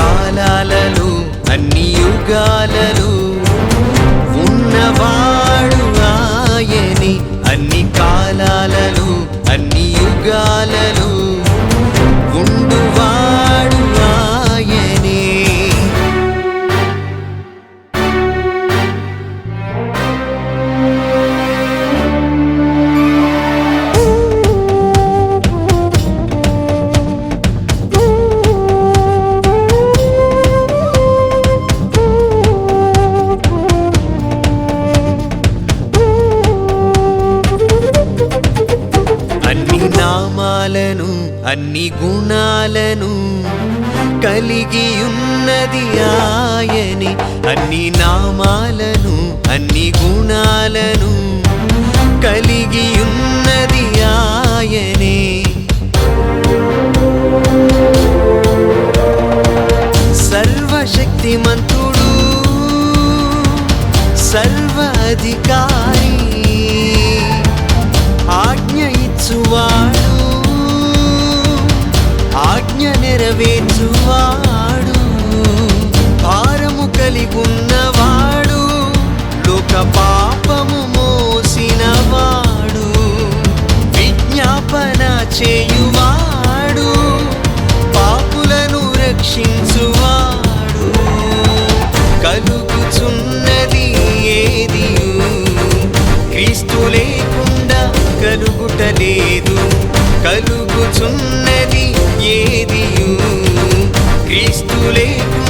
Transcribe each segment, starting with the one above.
కాలాలను అన్ని యుగాలను ఉన్నవాడు ఆయని. అన్ని కాలాలను అన్ని యుగాలను నామాలను అన్ని గుణాలను కలిగి ఉన్నది ఆయని. అన్ని నామాలను అన్ని గుణాలను కలిగి ఉన్నది ఆయనే. సర్వశక్తిమంత లేదు. కలుగుచున్నది ఏది క్రీస్తు లేదు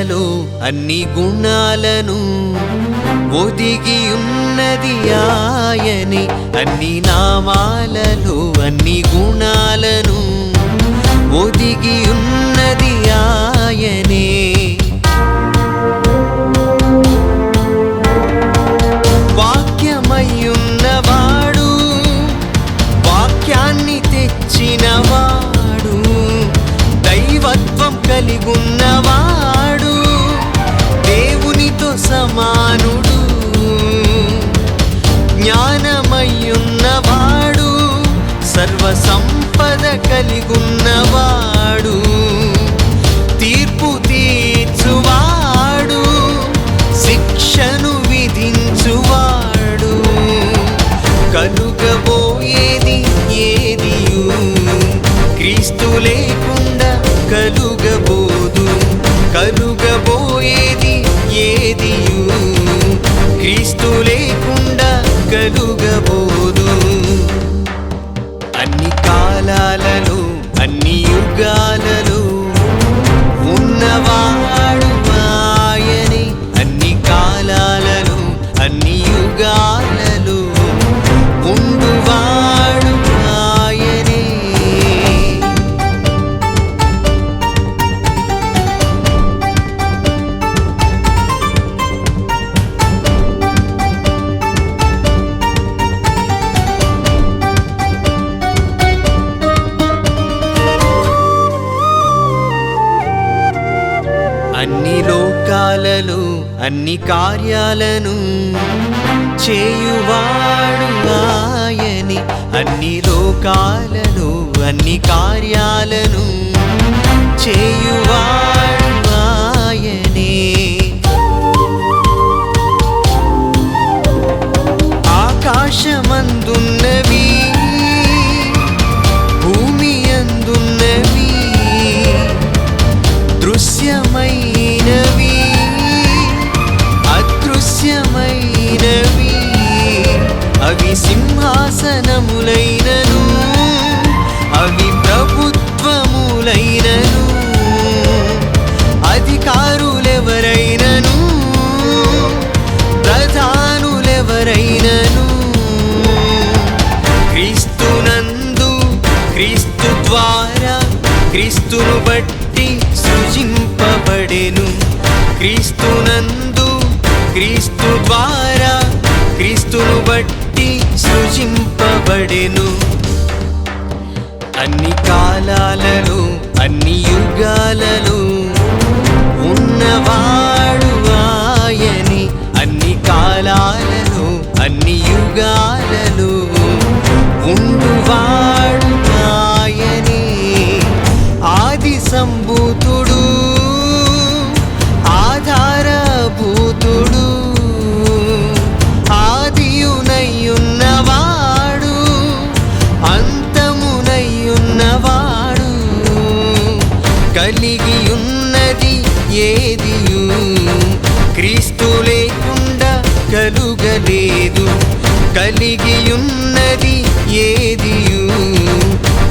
మనలో అన్ని గుణాలను ఒదిగి ఉన్నది ఆయనే. అన్ని నామాలలో అన్ని గుణాలను ఒదిగి ఉన్నది ఆయనే. 결국 అన్ని కార్యాలను చేయువాడు ఆయని. అన్ని లోకాలను అన్ని కార్యాలను చేయువాడు అవి సింహాసనములైనను అవి ప్రభుత్వములైనను అధికారులెవరైనను ప్రధానులెవరైనను. క్రీస్తునందు క్రీస్తు ద్వారా క్రీస్తును బట్టి సృజింపబడెను. క్రీస్తునందు క్రీస్తు ద్వారా సృజింపబడెను అన్ని కాలాలను అన్ని యుగాలను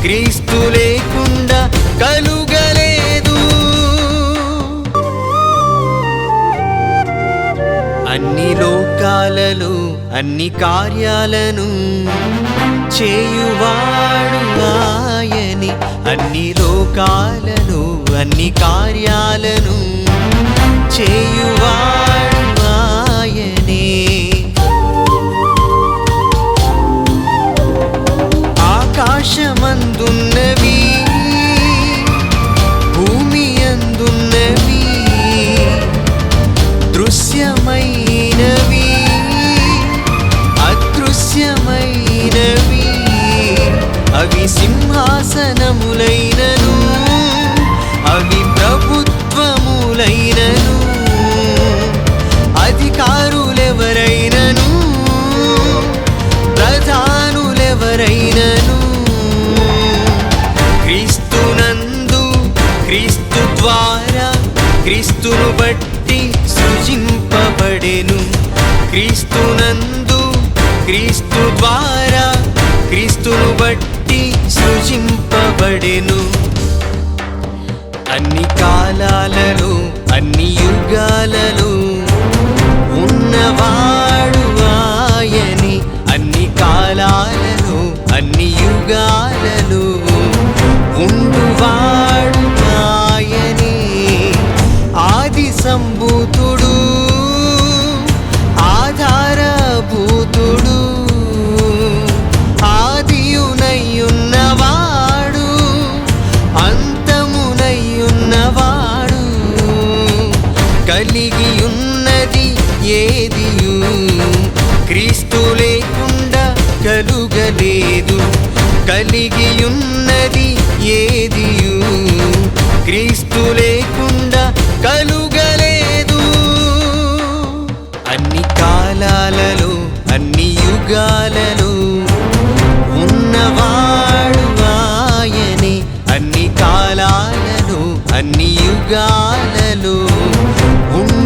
క్రీస్తు లేకుండా కలుగలేదు. అన్ని లోకాలలో అన్ని కార్యాలను చేయువాడు ఆయని. అన్ని లోకాలను అన్ని కార్యాలను చేయు అదృశ్యమైనవి అదృశ్యమైనవి. అవి సింహాసనములైనను సృజింపబడెను అన్ని కాలాలను అన్ని యుగాలను ఉన్నవాడు ఆయని. అన్ని కాలాలను అన్ని యుగాలను ఉండువాడు క్రీస్తు లేకుండా కలుగలేదు. కలిగి ఉన్నది ఏదియు? క్రీస్తు లేకుండా కలుగలేదు. అన్ని కాలాలలో అన్ని యుగాలలో ఉన్నవాడు ఆయనే. అన్ని కాలాలలో అన్ని యుగాలలో ఉన్న